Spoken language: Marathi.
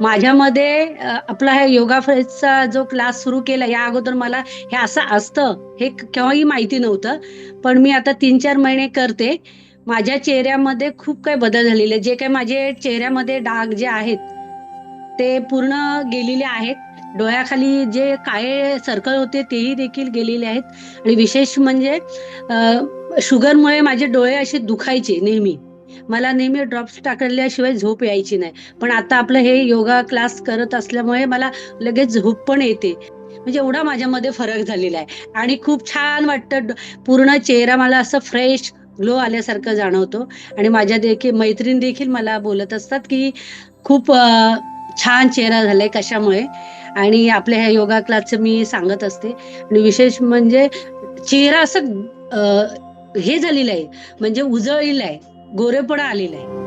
माझ्यामध्ये आपला हा योगा फ्रेजचा जो क्लास सुरू केला या अगोदर मला हे असं असतं हे केव्हाही माहिती नव्हतं. पण मी आता तीन चार महिने करते. माझ्या चेहऱ्यामध्ये खूप काही बदल झालेले. जे काही माझे चेहऱ्यामध्ये डाग जे आहेत ते पूर्ण गेलेले आहेत. डोळ्याखाली जे काळे सर्कल होते तेही देखील गेलेले आहेत. आणि विशेष म्हणजे शुगरमुळे माझे डोळे असे दुखायचे नेहमी. मला नेहमी ड्रॉप्स टाकल्याशिवाय झोप यायची नाही. पण आता आपलं हे योगा क्लास करत असल्यामुळे मला लगेच झोप पण येते. म्हणजे एवढा माझ्यामध्ये फरक झालेला आहे. आणि खूप छान वाटतं पूर्ण चेहरा मला असं फ्रेश ग्लो आल्यासारखं जाणवतो. आणि माझ्या देखील मैत्रीण देखील मला बोलत असतात की खूप छान चेहरा झालाय कशामुळे? आणि आपल्या ह्या योगा क्लासचं मी सांगत असते. आणि विशेष म्हणजे चेहरा असं हे झालेलं आहे. म्हणजे उजळलेला आहे. गोरेपणा आलेला आहे